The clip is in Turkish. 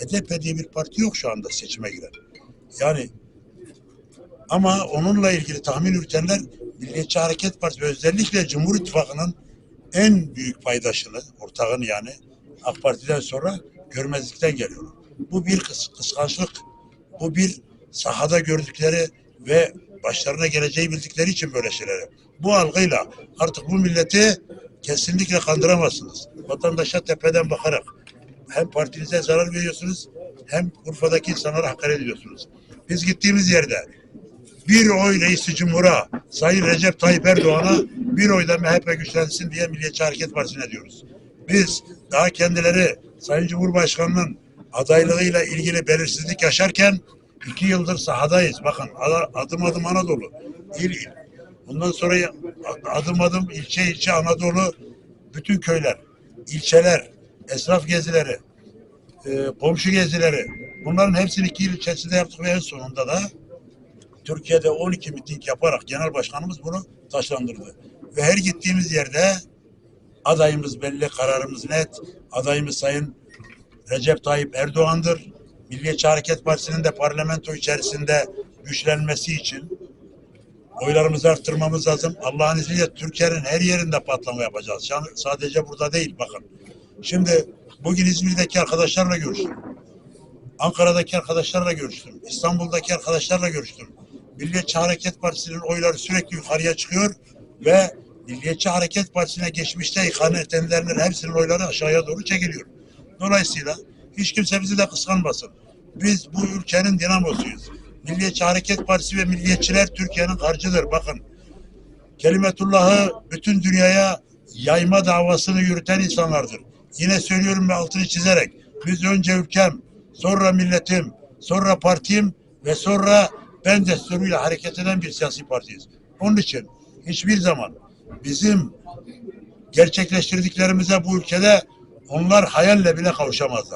HDP diye bir parti yok şu anda seçime giren. Yani ama onunla ilgili tahmin yürütenler Milliyetçi Hareket Partisi özellikle Cumhur İttifakı'nın en büyük paydaşını, ortağını yani AK Parti'den sonra görmezlikten geliyorlar. Bu bir kıs- kıskançlık, bu bir sahada gördükleri ve başlarına geleceği bildikleri için böyle şeyleri. Bu algıyla artık bu milleti kesinlikle kandıramazsınız. Vatandaşa tepeden bakarak hem partinize zarar veriyorsunuz hem Urfa'daki insanlara hakaret ediyorsunuz. Biz gittiğimiz yerde bir oy reisi cumhura Sayın Recep Tayyip Erdoğan'a bir oyda MHP güçlensin diye Milliyetçi Hareket Partisi'ne diyoruz. Biz daha kendileri Sayın Cumhurbaşkanı'nın adaylığıyla ilgili belirsizlik yaşarken iki yıldır sahadayız. Bakın adım adım Anadolu. İl il. Bundan sonra adım adım ilçe ilçe Anadolu bütün köyler, ilçeler, esnaf gezileri, e, komşu gezileri bunların hepsini iki yıl içerisinde yaptık ve en sonunda da Türkiye'de 12 miting yaparak genel başkanımız bunu taşlandırdı. Ve her gittiğimiz yerde adayımız belli, kararımız net. Adayımız Sayın Recep Tayyip Erdoğan'dır. Milliyetçi Hareket Partisi'nin de parlamento içerisinde güçlenmesi için oylarımızı arttırmamız lazım. Allah'ın izniyle Türkiye'nin her yerinde patlama yapacağız. Sadece burada değil bakın. Şimdi bugün İzmir'deki arkadaşlarla görüştüm. Ankara'daki arkadaşlarla görüştüm. İstanbul'daki arkadaşlarla görüştüm. Milliyetçi Hareket Partisi'nin oyları sürekli yukarıya çıkıyor ve Milliyetçi Hareket Partisi'ne geçmişte ihanet edenlerin hepsinin oyları aşağıya doğru çekiliyor. Dolayısıyla hiç kimse bizi de kıskanmasın. Biz bu ülkenin dinamosuyuz. Milliyetçi Hareket Partisi ve milliyetçiler Türkiye'nin harcıdır. Bakın Kelimetullah'ı bütün dünyaya yayma davasını yürüten insanlardır. Yine söylüyorum ve altını çizerek biz önce ülkem, sonra milletim, sonra partim ve sonra ben desturuyla hareket eden bir siyasi partiyiz. Onun için hiçbir zaman bizim gerçekleştirdiklerimize bu ülkede onlar hayalle bile kavuşamazlar.